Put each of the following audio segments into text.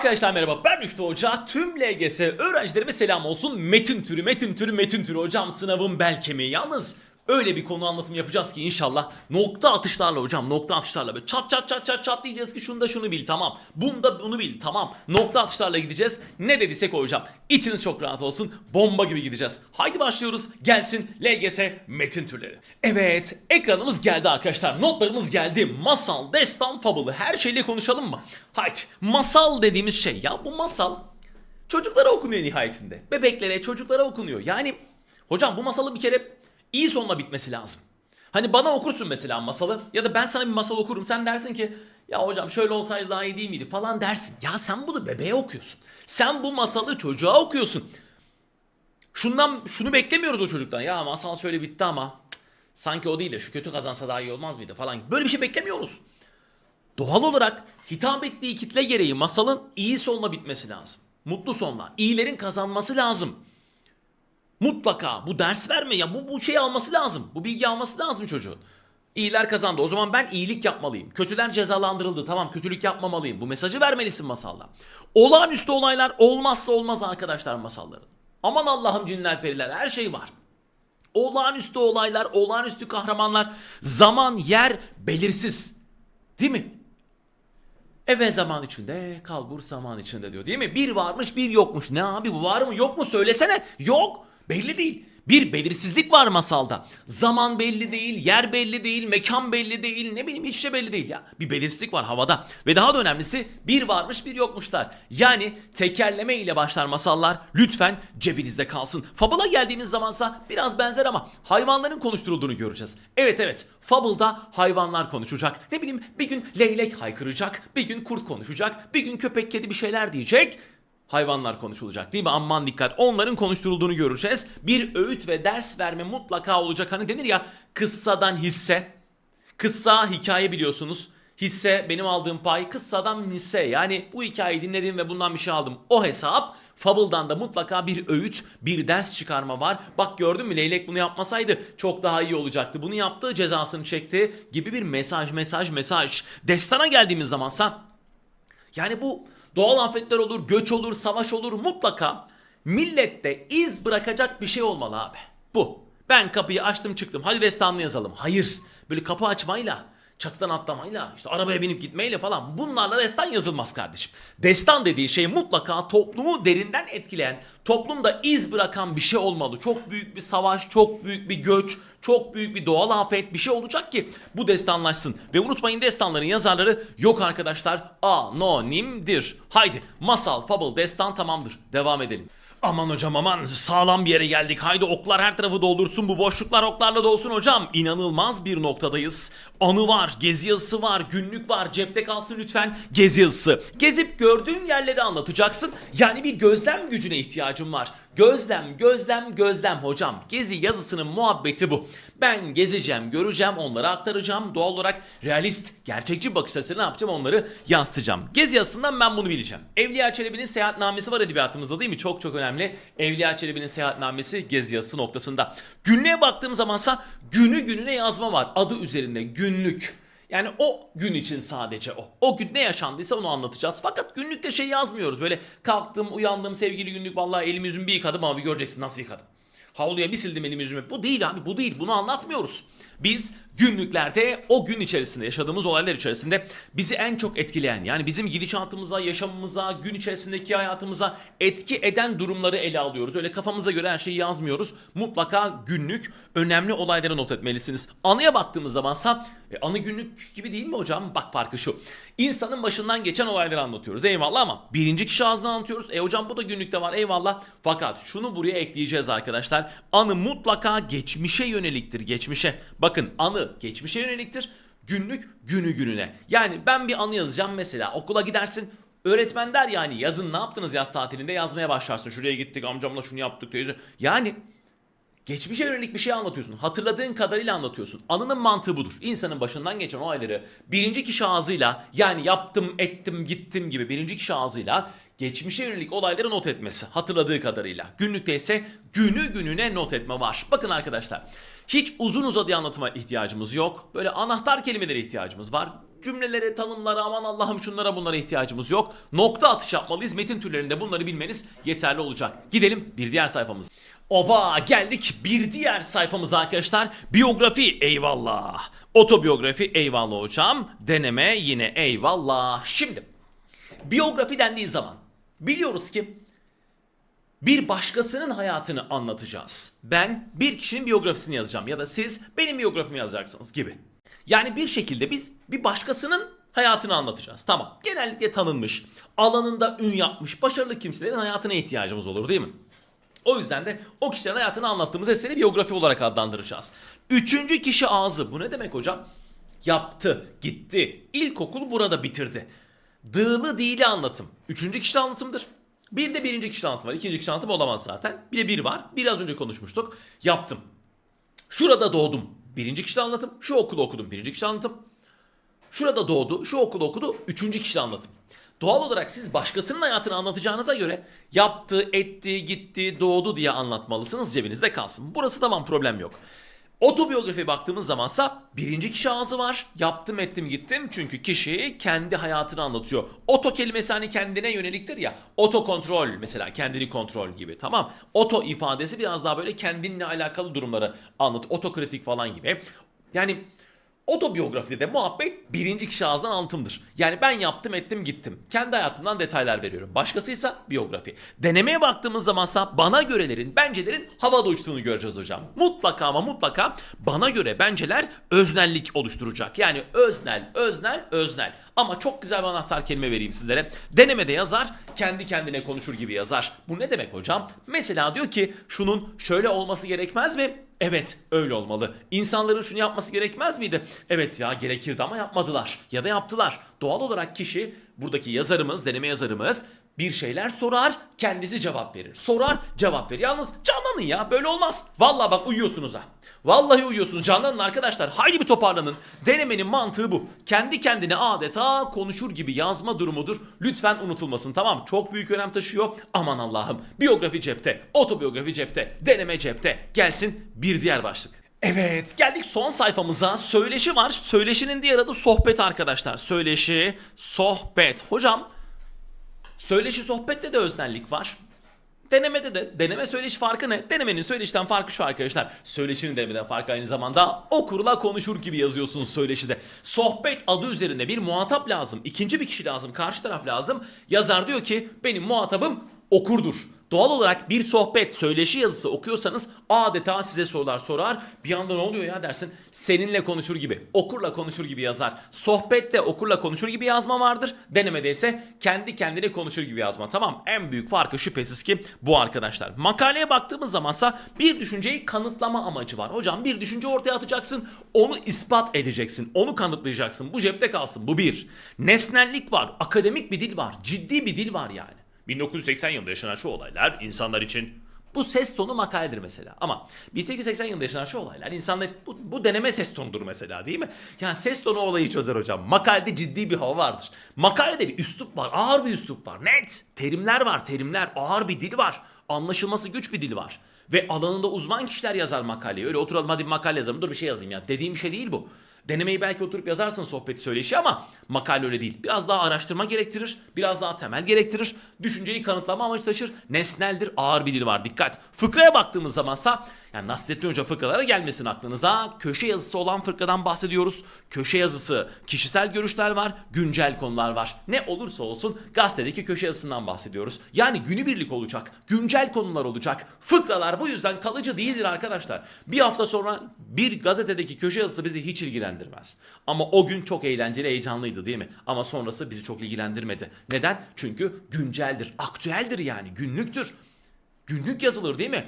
Arkadaşlar merhaba ben Müftü Hoca. Tüm LGS öğrencilerime selam olsun. Metin türü, metin türü, metin türü hocam sınavın bel kemiği. Yalnız öyle bir konu anlatımı yapacağız ki inşallah nokta atışlarla hocam nokta atışlarla böyle çat çat çat çat çat diyeceğiz ki şunu da şunu bil tamam. Bunda bunu bil tamam. Nokta atışlarla gideceğiz. Ne dediysek o hocam. İçiniz çok rahat olsun. Bomba gibi gideceğiz. Haydi başlıyoruz. Gelsin LGS metin türleri. Evet ekranımız geldi arkadaşlar. Notlarımız geldi. Masal, destan, fabulu her şeyle konuşalım mı? Haydi masal dediğimiz şey ya bu masal çocuklara okunuyor nihayetinde. Bebeklere, çocuklara okunuyor. Yani hocam bu masalın bir kere iyi sonla bitmesi lazım. Hani bana okursun mesela masalı ya da ben sana bir masal okurum sen dersin ki ya hocam şöyle olsaydı daha iyi değil miydi falan dersin. Ya sen bunu bebeğe okuyorsun. Sen bu masalı çocuğa okuyorsun. Şundan şunu beklemiyoruz o çocuktan. Ya masal şöyle bitti ama sanki o değil de şu kötü kazansa daha iyi olmaz mıydı falan. Böyle bir şey beklemiyoruz. Doğal olarak hitap ettiği kitle gereği masalın iyi sonla bitmesi lazım. Mutlu sonla. İyilerin kazanması lazım. Mutlaka bu ders verme ya bu, bu şeyi alması lazım. Bu bilgi alması lazım çocuğun. İyiler kazandı. O zaman ben iyilik yapmalıyım. Kötüler cezalandırıldı. Tamam kötülük yapmamalıyım. Bu mesajı vermelisin masalda. Olağanüstü olaylar olmazsa olmaz arkadaşlar masalların. Aman Allah'ım cinler periler her şey var. Olağanüstü olaylar, olağanüstü kahramanlar, zaman, yer belirsiz. Değil mi? Eve zaman içinde, kalbur zaman içinde diyor değil mi? Bir varmış bir yokmuş. Ne abi bu var mı yok mu söylesene. Yok belli değil. Bir belirsizlik var masalda. Zaman belli değil, yer belli değil, mekan belli değil, ne bileyim hiçbir şey belli değil ya. Bir belirsizlik var havada. Ve daha da önemlisi bir varmış bir yokmuşlar. Yani tekerleme ile başlar masallar lütfen cebinizde kalsın. Fable'a geldiğimiz zamansa biraz benzer ama hayvanların konuşturulduğunu göreceğiz. Evet evet Fable'da hayvanlar konuşacak. Ne bileyim bir gün leylek haykıracak, bir gün kurt konuşacak, bir gün köpek kedi bir şeyler diyecek. Hayvanlar konuşulacak değil mi? Aman dikkat. Onların konuşturulduğunu göreceğiz. Bir öğüt ve ders verme mutlaka olacak. Hani denir ya kıssadan hisse. Kıssa hikaye biliyorsunuz. Hisse benim aldığım pay kıssadan hisse. Yani bu hikayeyi dinledim ve bundan bir şey aldım. O hesap Fable'dan da mutlaka bir öğüt, bir ders çıkarma var. Bak gördün mü Leylek bunu yapmasaydı çok daha iyi olacaktı. Bunu yaptı, cezasını çekti gibi bir mesaj, mesaj, mesaj. Destana geldiğimiz zamansa yani bu doğal afetler olur, göç olur, savaş olur mutlaka millette iz bırakacak bir şey olmalı abi. Bu. Ben kapıyı açtım çıktım. Hadi destanlı yazalım. Hayır. Böyle kapı açmayla, çatıdan atlamayla, işte arabaya binip gitmeyle falan bunlarla destan yazılmaz kardeşim. Destan dediği şey mutlaka toplumu derinden etkileyen, toplumda iz bırakan bir şey olmalı. Çok büyük bir savaş, çok büyük bir göç, çok büyük bir doğal afet bir şey olacak ki bu destanlaşsın. Ve unutmayın destanların yazarları yok arkadaşlar anonimdir. Haydi masal, fable, destan tamamdır. Devam edelim. Aman hocam aman sağlam bir yere geldik. Haydi oklar her tarafı doldursun. Bu boşluklar oklarla dolsun hocam. İnanılmaz bir noktadayız. Anı var, gezi yazısı var, günlük var. Cepte kalsın lütfen gezi yazısı. Gezip gördüğün yerleri anlatacaksın. Yani bir gözlem gücüne ihtiyacım var. Gözlem, gözlem, gözlem hocam. Gezi yazısının muhabbeti bu. Ben gezeceğim, göreceğim, onları aktaracağım. Doğal olarak realist, gerçekçi bakış açısıyla ne yapacağım onları yansıtacağım. Gezi yazısından ben bunu bileceğim. Evliya Çelebi'nin seyahatnamesi var edebiyatımızda değil mi? Çok çok önemli. Evliya Çelebi'nin seyahatnamesi gezi yazısı noktasında. Günlüğe baktığım zamansa günü gününe yazma var. Adı üzerinde günlük. Yani o gün için sadece o. O gün ne yaşandıysa onu anlatacağız. Fakat günlükte şey yazmıyoruz. Böyle kalktım, uyandım, sevgili günlük vallahi elimi yüzümü bir yıkadım ama bir göreceksin nasıl yıkadım. Havluya bir sildim elimi yüzümü. Bu değil abi bu değil. Bunu anlatmıyoruz. Biz günlüklerde o gün içerisinde yaşadığımız olaylar içerisinde bizi en çok etkileyen yani bizim gidişatımıza, yaşamımıza, gün içerisindeki hayatımıza etki eden durumları ele alıyoruz. Öyle kafamıza göre her şeyi yazmıyoruz. Mutlaka günlük önemli olayları not etmelisiniz. Anıya baktığımız zamansa e, anı günlük gibi değil mi hocam? Bak farkı şu. İnsanın başından geçen olayları anlatıyoruz. Eyvallah ama birinci kişi ağzından anlatıyoruz. E hocam bu da günlükte var. Eyvallah. Fakat şunu buraya ekleyeceğiz arkadaşlar. Anı mutlaka geçmişe yöneliktir. Geçmişe. Bakın anı geçmişe yöneliktir. Günlük günü gününe. Yani ben bir anı yazacağım mesela. Okula gidersin. Öğretmen der yani yazın ne yaptınız yaz tatilinde yazmaya başlarsın. Şuraya gittik amcamla şunu yaptık teyze. Yani Geçmişe yönelik bir şey anlatıyorsun. Hatırladığın kadarıyla anlatıyorsun. Anının mantığı budur. İnsanın başından geçen olayları birinci kişi ağzıyla yani yaptım, ettim, gittim gibi birinci kişi ağzıyla geçmişe yönelik olayları not etmesi hatırladığı kadarıyla. Günlükte ise günü gününe not etme var. Bakın arkadaşlar hiç uzun uzadıya anlatıma ihtiyacımız yok. Böyle anahtar kelimelere ihtiyacımız var. cümlelere, tanımlara aman Allah'ım şunlara bunlara ihtiyacımız yok. Nokta atış yapmalıyız. Metin türlerinde bunları bilmeniz yeterli olacak. Gidelim bir diğer sayfamıza. Oba geldik bir diğer sayfamıza arkadaşlar. Biyografi eyvallah. Otobiyografi eyvallah hocam. Deneme yine eyvallah. Şimdi biyografi dendiği zaman biliyoruz ki bir başkasının hayatını anlatacağız. Ben bir kişinin biyografisini yazacağım ya da siz benim biyografimi yazacaksınız gibi. Yani bir şekilde biz bir başkasının hayatını anlatacağız. Tamam. Genellikle tanınmış, alanında ün yapmış, başarılı kimselerin hayatına ihtiyacımız olur değil mi? O yüzden de o kişilerin hayatını anlattığımız eseri biyografi olarak adlandıracağız. Üçüncü kişi ağzı. Bu ne demek hocam? Yaptı, gitti, ilkokulu burada bitirdi. Dığlı değili anlatım. Üçüncü kişi anlatımdır. Bir de birinci kişi anlatım var. İkinci kişi anlatım olamaz zaten. Bir de bir var. Biraz önce konuşmuştuk. Yaptım. Şurada doğdum. Birinci kişi anlatım. Şu okulu okudum. Birinci kişi anlatım. Şurada doğdu, şu okulu okudu, üçüncü kişi anlatım. Doğal olarak siz başkasının hayatını anlatacağınıza göre yaptı, etti, gitti, doğdu diye anlatmalısınız cebinizde kalsın. Burası tamam problem yok. Otobiyografiye baktığımız zamansa birinci kişi ağzı var. Yaptım ettim gittim çünkü kişi kendi hayatını anlatıyor. Oto kelimesi hani kendine yöneliktir ya. Oto kontrol mesela kendini kontrol gibi tamam. Oto ifadesi biraz daha böyle kendinle alakalı durumları anlat. Otokritik falan gibi. Yani Otobiyografide de muhabbet birinci kişi ağızdan anlatımdır. Yani ben yaptım ettim gittim. Kendi hayatımdan detaylar veriyorum. Başkasıysa biyografi. Denemeye baktığımız zamansa bana görelerin, bencelerin havada uçtuğunu göreceğiz hocam. Mutlaka ama mutlaka bana göre benceler öznellik oluşturacak. Yani öznel, öznel, öznel. Ama çok güzel bir anahtar kelime vereyim sizlere. Denemede yazar, kendi kendine konuşur gibi yazar. Bu ne demek hocam? Mesela diyor ki şunun şöyle olması gerekmez mi? Evet öyle olmalı. İnsanların şunu yapması gerekmez miydi? Evet ya gerekirdi ama yapmadılar. Ya da yaptılar. Doğal olarak kişi buradaki yazarımız, deneme yazarımız bir şeyler sorar, kendisi cevap verir. Sorar, cevap verir. Yalnız canlanın ya böyle olmaz. Vallahi bak uyuyorsunuz ha. Vallahi uyuyorsunuz canlanın arkadaşlar. Haydi bir toparlanın. Denemenin mantığı bu. Kendi kendine adeta konuşur gibi yazma durumudur. Lütfen unutulmasın tamam Çok büyük önem taşıyor. Aman Allah'ım. Biyografi cepte, otobiyografi cepte, deneme cepte. Gelsin bir diğer başlık. Evet geldik son sayfamıza. Söyleşi var. Söyleşinin diğer adı sohbet arkadaşlar. Söyleşi, sohbet. Hocam Söyleşi sohbette de öznellik var. Denemede de deneme söyleşi farkı ne? Denemenin söyleşiden farkı şu arkadaşlar. Söyleşinin denemeden farkı aynı zamanda okurla konuşur gibi yazıyorsunuz söyleşide. Sohbet adı üzerinde bir muhatap lazım. ikinci bir kişi lazım. Karşı taraf lazım. Yazar diyor ki benim muhatabım okurdur. Doğal olarak bir sohbet, söyleşi yazısı okuyorsanız adeta size sorular sorar. Bir anda ne oluyor ya dersin. Seninle konuşur gibi, okurla konuşur gibi yazar. Sohbette okurla konuşur gibi yazma vardır. Denemede ise kendi kendine konuşur gibi yazma. Tamam en büyük farkı şüphesiz ki bu arkadaşlar. Makaleye baktığımız zamansa bir düşünceyi kanıtlama amacı var. Hocam bir düşünce ortaya atacaksın, onu ispat edeceksin, onu kanıtlayacaksın. Bu cepte kalsın. Bu bir. Nesnellik var, akademik bir dil var, ciddi bir dil var yani. 1980 yılında yaşanan şu olaylar insanlar için bu ses tonu makaledir mesela. Ama 1880 yılında yaşanan şu olaylar insanlar bu, bu deneme ses tonudur mesela değil mi? Yani ses tonu olayı çözer hocam. Makalede ciddi bir hava vardır. Makalede bir üslup var. Ağır bir üslup var. Net. Terimler var. Terimler. Ağır bir dil var. Anlaşılması güç bir dil var. Ve alanında uzman kişiler yazar makaleyi. Öyle oturalım hadi bir makale yazalım dur bir şey yazayım ya. Dediğim şey değil bu. Denemeyi belki oturup yazarsın sohbeti söyleşi ama makale öyle değil. Biraz daha araştırma gerektirir, biraz daha temel gerektirir. Düşünceyi kanıtlama amacı taşır. Nesneldir, ağır bir dil var. Dikkat. Fıkraya baktığımız zamansa yani Nasrettin Hoca fıkralara gelmesin aklınıza. Köşe yazısı olan fıkradan bahsediyoruz. Köşe yazısı, kişisel görüşler var, güncel konular var. Ne olursa olsun gazetedeki köşe yazısından bahsediyoruz. Yani günübirlik olacak, güncel konular olacak. Fıkralar bu yüzden kalıcı değildir arkadaşlar. Bir hafta sonra bir gazetedeki köşe yazısı bizi hiç ilgilendirmez. Ama o gün çok eğlenceli, heyecanlıydı değil mi? Ama sonrası bizi çok ilgilendirmedi. Neden? Çünkü günceldir, aktüeldir yani, günlüktür. Günlük yazılır değil mi?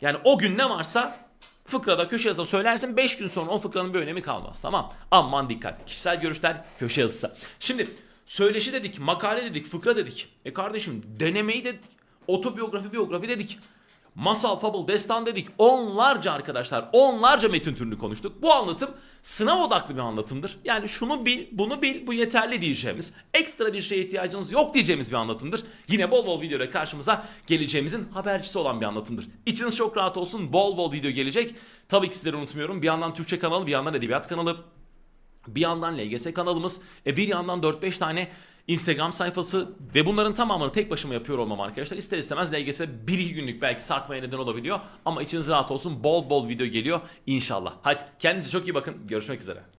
Yani o gün ne varsa fıkrada köşe yazıda söylersin 5 gün sonra o fıkranın bir önemi kalmaz tamam. Aman dikkat. Kişisel görüşler köşe yazısı. Şimdi söyleşi dedik, makale dedik, fıkra dedik. E kardeşim denemeyi dedik. Otobiyografi, biyografi dedik. Masal, fable, destan dedik. Onlarca arkadaşlar, onlarca metin türünü konuştuk. Bu anlatım sınav odaklı bir anlatımdır. Yani şunu bil, bunu bil, bu yeterli diyeceğimiz, ekstra bir şeye ihtiyacınız yok diyeceğimiz bir anlatımdır. Yine bol bol videoyla karşımıza geleceğimizin habercisi olan bir anlatımdır. İçiniz çok rahat olsun, bol bol video gelecek. Tabii ki sizleri unutmuyorum. Bir yandan Türkçe kanalı, bir yandan edebiyat kanalı. Bir yandan LGS kanalımız, e bir yandan 4-5 tane Instagram sayfası ve bunların tamamını tek başıma yapıyor olmam arkadaşlar. İster istemez LGS 1-2 günlük belki sarkmaya neden olabiliyor. Ama içiniz rahat olsun bol bol video geliyor inşallah. Hadi kendinize çok iyi bakın. Görüşmek üzere.